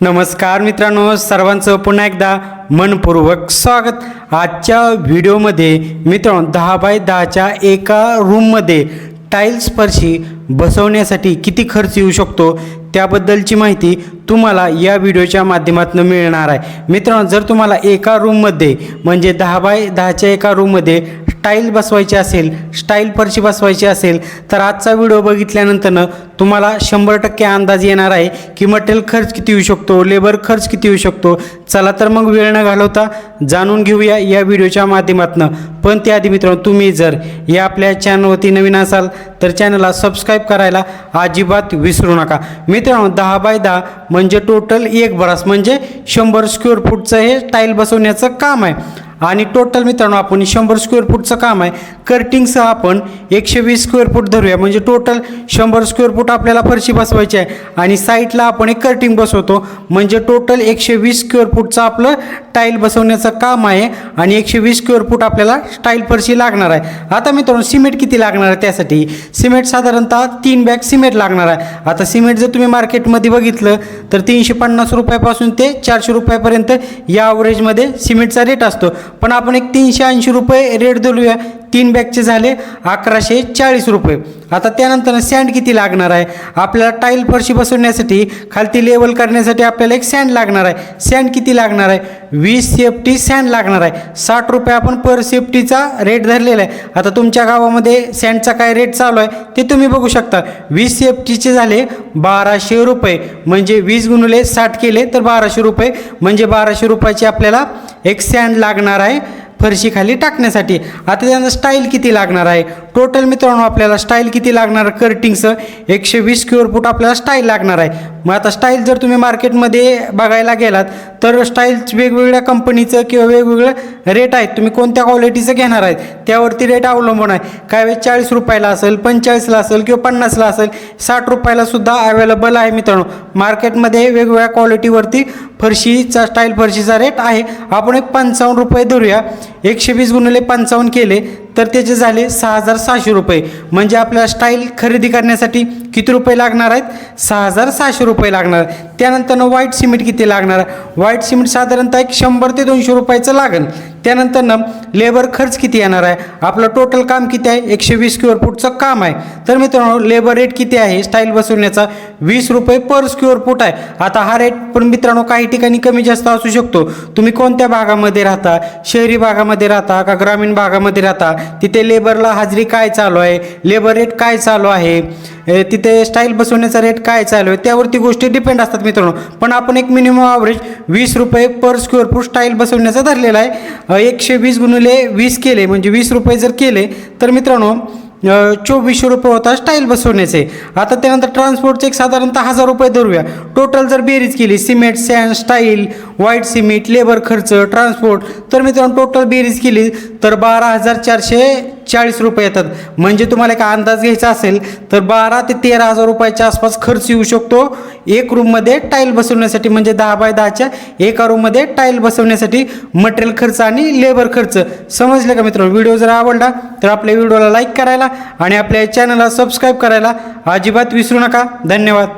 नमस्कार मित्रांनो सर्वांचं पुन्हा एकदा मनपूर्वक स्वागत. आजच्या व्हिडिओमध्ये मित्रांनो दहा बाय दहाच्या एका रूममध्ये टाईल्स फरशी बसवण्यासाठी किती खर्च येऊ शकतो त्याबद्दलची माहिती तुम्हाला या व्हिडिओच्या माध्यमातून मिळणार आहे. मित्रांनो जर तुम्हाला एका रूममध्ये म्हणजे दहा बाय दहाच्या एका रूममध्ये टाईल बसवायची असेल स्टाईल पर्ची बसवायची असेल तर आजचा व्हिडिओ बघितल्यानंतरनं तुम्हाला शंभर टक्के अंदाज येणार आहे की मटेरियल खर्च किती येऊ शकतो लेबर खर्च किती येऊ शकतो. चला तर मग वेळ न घालवता जाणून घेऊया या व्हिडिओच्या माध्यमातून. पण त्याआधी मित्रांनो तुम्ही जर या आपल्या चॅनलवरती नवीन असाल तर चॅनलला सबस्क्राईब करायला अजिबात विसरू नका. मित्रांनो दहा बाय दहा म्हणजे टोटल एक बरास म्हणजे शंभर स्क्वेअर फूटचं हे टाईल बसवण्याचं काम आहे. आणि टोटल मित्रांनो आपण शंभर स्क्वेअर फूटचं काम आहे. कर्टिंगसह आपण एकशे वीस स्क्वेअर फूट धरूया. म्हणजे टोटल शंभर स्क्वेअर फूट आपल्याला फरशी बसवायची आहे. आणि साईडला आपण एक कर्टिंग बसवतो. म्हणजे टोटल एकशे वीस स्क्वेअर फूटचं आपलं टाईल बसवण्याचं काम आहे. आणि एकशे वीस स्क्वेअर फूट आपल्याला टाईल फरशी लागणार आहे. आता मित्रांनो सिमेंट किती लागणार आहे त्यासाठी? सिमेंट साधारणतः तीन बॅग सिमेंट लागणार आहे. आता सिमेंट जर तुम्ही मार्केटमध्ये बघितलं तर तीनशे पन्नास रुपयापासून ते चारशे रुपयापर्यंत या ॲव्हरेजमध्ये सिमेंटचा रेट असतो. पण आपण एक तीनशे ऐंशी रुपये रेट दिलूया. तीन बॅगचे झाले अकराशे चाळीस रुपये. आता त्यानंतर सँड किती लागणार आहे? आपल्याला टाईल फरशी बसवण्यासाठी खालती लेवल करण्यासाठी आपल्याला एक सँड लागणार आहे. सँड किती लागणार आहे? वीस सेफ्टी सँड लागणार आहे. साठ रुपये आपण पर सेफ्टीचा रेट धरलेला आहे. आता तुमच्या गावामध्ये सँडचा काय रेट चालू आहे ते तुम्ही बघू शकता. वीस सेफ्टीचे झाले बाराशे रुपये. म्हणजे वीस गुणुले साठ केले तर बाराशे रुपये. म्हणजे बाराशे रुपयाची आपल्याला एक सँड लागणार आहे. फरशीखाली टाकण्यासाठी. आता त्यानंतर स्टाईल किती लागणार आहे? टोटल मित्रांनो आपल्याला स्टाईल किती लागणार? आहे कर्टिंगचं एकशे वीस स्क्वेअर फूट आपल्याला स्टाईल लागणार आहे. मग आता स्टाईल जर तुम्ही मार्केटमध्ये बघायला गेलात तर स्टाईल वेगवेगळ्या कंपनीचं किंवा वेगवेगळं रेट आहेत. तुम्ही कोणत्या क्वालिटीचं घेणार आहेत त्यावरती रेट अवलंबून आहे. काय वेळेस चाळीस रुपयाला असेल पंचेचाळीसला असेल किंवा पन्नासला असेल साठ रुपयालासुद्धा अवेलेबल आहे मित्रांनो. मार्केटमध्ये वेगवेगळ्या क्वालिटीवरती फरशीचा स्टाईल फरशीचा रेट आहे. आपण एक पंचावन्न रुपये धरूया. एकशे वीस गुणिले पंचावन्न केले तर त्याचे झाले सहा हजार सहाशे रुपये. म्हणजे आपल्याला स्टाईल खरेदी करण्यासाठी किती रुपये लागणार आहेत? सहा हजार सहाशे रुपये लागणार. त्यानंतरनं त्यानंतर व्हाईट सिमेंट किती लागणार? व्हाईट सिमेंट साधारणतः एक शंभर ते दोनशे रुपयाचं लागेल. त्यानंतरनं लेबर खर्च किती येणार आहे? आपलं टोटल काम किती आहे? एकशे वीस स्क्युअर फूटचं काम आहे. तर मित्रांनो लेबर रेट किती आहे? स्टाईल बसवण्याचा वीस रुपये पर स्क्युअर फूट आहे. आता हा रेट पण मित्रांनो काही ठिकाणी कमी जास्त असू शकतो. तुम्ही कोणत्या भागामध्ये राहता? शहरी भागामध्ये राहता का ग्रामीण भागामध्ये राहता? तिथे लेबरला हाजरी काय चालू आहे? लेबर रेट काय चालू आहे? तिथे स्टाईल बसवण्याचा रेट काय चालू आहे त्यावरती गोष्टी डिपेंड असतात मित्रांनो. पण आपण एक मिनिमम ॲव्हरेज वीस रुपये पर स्क्वेअर फूट स्टाईल बसवण्याचा धरलेला आहे. एकशे वीस गुणिले वीस केले म्हणजे वीस रुपये जर केले तर मित्रांनो चोवीसशे रुपये होता स्टाईल बसवण्याचे. आता त्यानंतर ट्रान्सपोर्टचे एक साधारणतः हजार रुपये धरूया. टोटल जर बेरीज केली cement sand style white cement labour खर्च ट्रान्सपोर्ट तर मित्रांनो टोटल बेरीज केली तर बारा हजार चारशे चाळीस रुपये येतात. म्हणजे तुम्हाला एक अंदाज घ्यायचा असेल तर बारा ते तेरा हजार रुपयाच्या आसपास खर्च येऊ शकतो. एक रूममध्ये टाईल बसवण्यासाठी म्हणजे दहा बाय दहाच्या एका रूममध्ये टाईल बसवण्यासाठी मटेरियल खर्च आणि लेबर खर्च. समजले का मित्रांनो? व्हिडिओ जर आवडला तर आपल्या व्हिडिओला लाईक करायला आणि आपल्या चॅनलला सबस्क्राईब करायला अजिबात विसरू नका. धन्यवाद.